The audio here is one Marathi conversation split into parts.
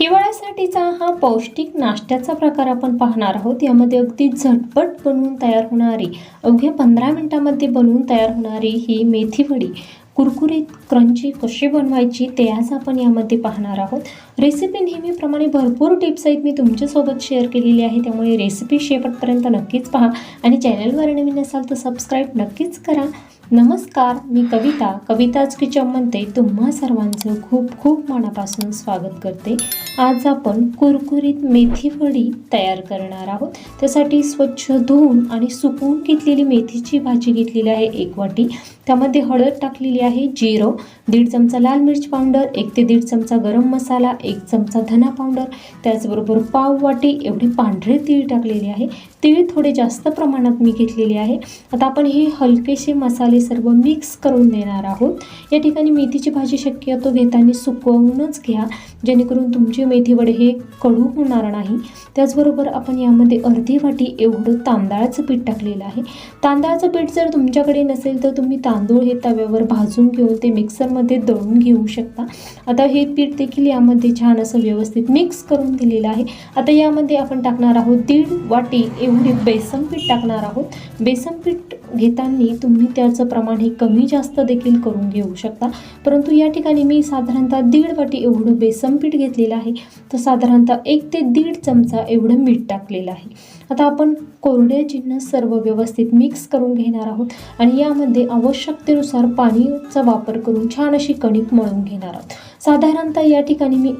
हिवाळ्यासाठीचा हा पौष्टिक नाश्त्याचा प्रकार आपण पाहणार आहोत. यामध्ये अगदी झटपट बनवून तयार होणारी अवघ्या पंधरा मिनिटामध्ये बनवून तयार होणारी ही मेथी वडी कुरकुरीत क्रंची कशी बनवायची ते आज आपण यामध्ये पाहणार आहोत. रेसिपी नेहमीप्रमाणे भरपूर टिप्स आहेत. मी तुमच्यासोबत शेअर केलेली आहे. त्यामुळे रेसिपी शेवटपर्यंत नक्कीच पहा. आणि चॅनलवर नवीन असाल तर सबस्क्राईब नक्कीच करा. नमस्कार. मी कविता. कविताच किचन म्हणते. तुम्हा सर्वांचं खूप खूप मनापासून स्वागत करते. आज आपण कुरकुरीत मेथी वडी तयार करणार आहोत. त्यासाठी स्वच्छ धुवून आणि सुकवून घेतलेली मेथीची भाजी घेतलेली आहे एक वाटी. त्यामध्ये हळद टाकलेली आहे जिरं दीड चमचा लाल मिरच पावडर एक ते दीड चमचा गरम मसाला एक चमचा धना पावडर. त्याचबरोबर पाव वाटी एवढी पांढरे तीळ टाकलेली आहे. तीळ थोडे जास्त प्रमाणात मी घेतलेली आहे. आता आपण हे हलकेसे मसाले सर्व मिक्स करून देणार आहोत. या ठिकाणी मेथीची भाजी शक्यतो घेताना सुकवूनच घ्या. जेणेकरून तुमचे मेथी वडे हे कडू होणार नाही. त्याचबरोबर आपण यामध्ये अर्धी वाटी एवढं तांदळाचं पीठ टाकलेलं आहे. तांदळाचं पीठ जर तुमच्याकडे नसेल तर तुम्ही तांदूळ हे तव्यावर भाजून घेऊन ते मिक्सरमध्ये दळून घेऊ शकता. आता हे पीठ देखील यामध्ये छान असं व्यवस्थित मिक्स करून दिलेलं आहे. आता यामध्ये आपण टाकणार आहोत दीड वाटी एवढी बेसन पीठ टाकणार आहोत. बेसन पीठ घेताना तुम्ही त्याचं प्रमाण हे कमी जास्त देखील करून घेऊ शकता. परंतु या ठिकाणी मी साधारणतः दीड वाटी एवढं बेसन पीठ घेतलेलं आहे. तर साधारणतः एक ते दीड चमचा एवढं मीठ टाकलेलं आहे. आता आपण कोरड्या जिन्नस सर्व व्यवस्थित मिक्स करून घेणार आहोत आणि यामध्ये आवश्यकतेनुसार पाणीचा वापर करून छान अशी कणिक मळून घेणार आहोत. साधारणतः या ठिकाणी मी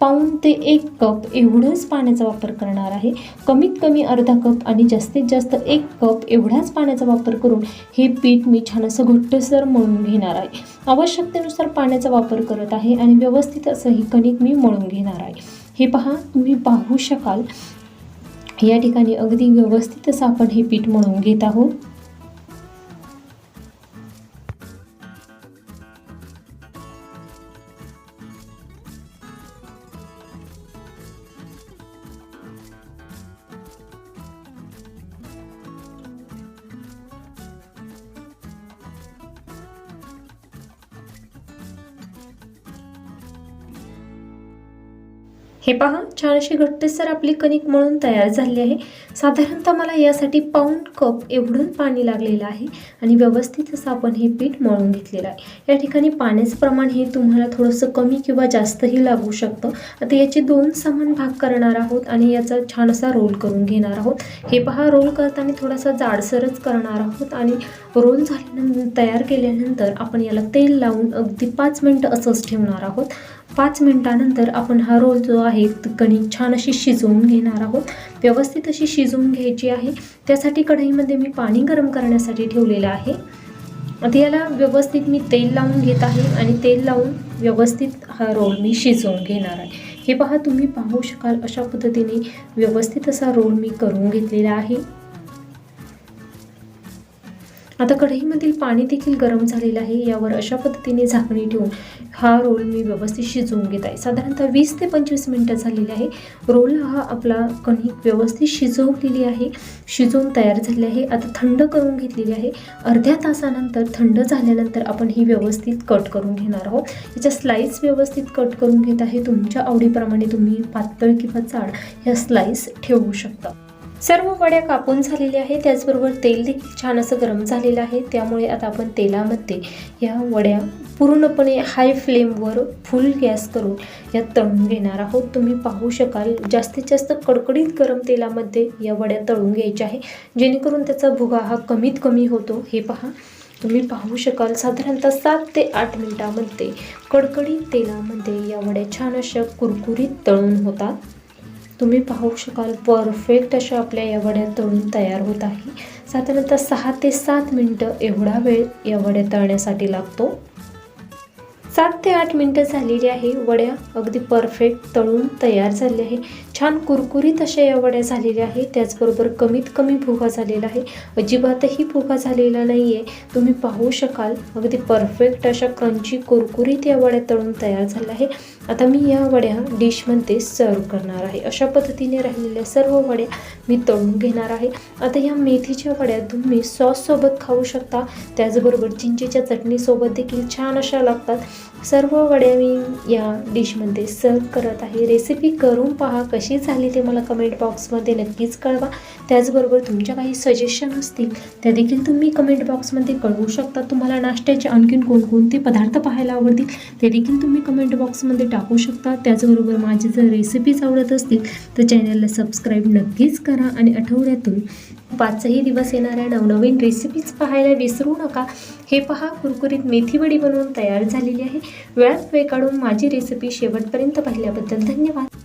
पाऊण ते एक कप एवढंच पाण्याचा वापर करणार आहे. कमीत कमी अर्धा कप आणि जास्तीत जास्त एक कप एवढाच पाण्याचा वापर करून हे पीठ मी छान असं घट्टसर मळून घेणार आहे. आवश्यकतेनुसार पाण्याचा वापर करत आहे आणि व्यवस्थित असं ही कणिक मी मळून घेणार आहे. हे पहा तुम्ही पाहू शकाल. या ठिकाणी अगदी व्यवस्थित असं आपण हे पीठ मळून घेत आहोत. हे पहा छान अशी घट्टसर आपली कणिक मळून तयार झाली आहे. साधारणतः मला यासाठी पाऊंड कप एवढून पाणी लागलेलं आहे आणि व्यवस्थित असं आपण हे पीठ मळून घेतलेलं आहे. या ठिकाणी पाण्याचं प्रमाण हे तुम्हाला थोडंसं कमी किंवा जास्तही लागू शकतं. आता याचे दोन समान भाग करणार आहोत आणि याचा छान असा रोल करून घेणार आहोत. हे पहा रोल करताना थोडासा जाडसरच करणार आहोत आणि रोल झाल्यानंतर तयार केल्यानंतर आपण याला तेल लावून अगदी पाच मिनटं असंच ठेवणार आहोत. पाच मिनटानंतर आपण हा रोल जो आहे कणिक छान अशी शिजवून घेणार आहोत. व्यवस्थित अशी शिजवून घ्यायची आहे. त्यासाठी कढईमध्ये मी पाणी गरम करण्यासाठी ठेवलेलं आहे. आता याला व्यवस्थित मी तेल लावून घेत आहे आणि तेल लावून व्यवस्थित हा रोल मी शिजवून घेणार आहे. हे पहा तुम्ही पाहू शकाल अशा पद्धतीने व्यवस्थित असा रोल मी करून घेतलेला आहे. आता कढईमधील पाणी देखील गरम झालेलं आहे. यावर अशा पद्धतीने झाकणी ठेवून हा रोल मी व्यवस्थित शिजवून घेत आहे. साधारणतः वीस ते पंचवीस मिनटं झालेली आहे. रोल हा आपला कणिक व्यवस्थित शिजवलेली आहे. शिजवून तयार झालेली आहे. आता थंड करून घेतलेली आहे. अर्ध्या तासानंतर थंड झाल्यानंतर आपण ही व्यवस्थित कट करून घेणार आहोत. याच्या स्लाईस व्यवस्थित कट करून घेत आहे. तुमच्या आवडीप्रमाणे तुम्ही पातळ किंवा जाड ह्या स्लाईस ठेवू शकता. सर्व वड्या कापून झालेल्या आहे त्याचबरोबर तेल देखील छान असं गरम झालेलं आहे. त्यामुळे आता आपण तेलामध्ये या वड्या पूर्णपणे हाय फ्लेमवर फुल गॅस करून या तळून घेणार आहोत. तुम्ही पाहू शकाल जास्तीत जास्त कडकडीत गरम तेलामध्ये या वड्या तळून घ्यायच्या आहे. जेणेकरून त्याचा भुगा हा कमीत कमी होतो. हे पहा. तुम्ही पाहू शकाल साधारणतः सात ते आठ मिनिटामध्ये कडकडीत तेलामध्ये या वड्या छान अशा कुरकुरीत तळून होतात. तुम्ही पाहू शकाल परफेक्ट अशा आपल्या या वड्या तळून तयार होत आहे. साधारणतः सहा ते सात मिनटं एवढा वेळ या वड्या तळण्यासाठी लागतो. सात ते आठ मिनटं झालेली आहे. वड्या अगदी परफेक्ट तळून तयार झाले आहे छान कुरकुरीत अशा या वड्या झालेल्या आहे त्याचबरोबर कमीत कमी भुगा झालेला आहे. अजिबातही भुगा झालेला नाही आहे तुम्ही पाहू शकाल अगदी परफेक्ट अशा क्रंची कुरकुरीत या वड्या तळून तयार झाल्या आहे आता मी या वड्या डिशमध्ये सर्व करणार आहे. अशा पद्धतीने राहिलेल्या सर्व वड्या मी तळून घेणार आहे. आता या मेथीच्या वड्या तुम्ही सॉससोबत खाऊ शकता. त्याचबरोबर चिंचेच्या चटणीसोबत देखील छान अशा लागतात. सर्व वड्या मी या डिशमध्ये सर्व करत आहे. रेसिपी करून पहा कशी झाली ते मला कमेंट बॉक्समध्ये नक्कीच कळवा. त्याचबरोबर तुमच्या काही सजेशन असतील त्या देखील तुम्ही कमेंट बॉक्समध्ये कळवू शकता. तुम्हाला नाश्त्याचे आणखीन कोणकोणते पदार्थ पाहायला आवडतील ते देखील तुम्ही कमेंट बॉक्समध्ये टाकू शकता. त्याचबरोबर माझे जर रेसिपीज आवडत असतील तर चॅनलला सबस्क्राईब नक्कीच करा आणि आठवड्यातून पाचही दिवस येणाऱ्या नवनवीन रेसिपीज पाहायला विसरू नका. हे पहा कुरकुरीत मेथीवडी बनवून तयार झालेली आहे. वेळात वेळ काढून माझी रेसिपी शेवटपर्यंत पाहिल्याबद्दल धन्यवाद.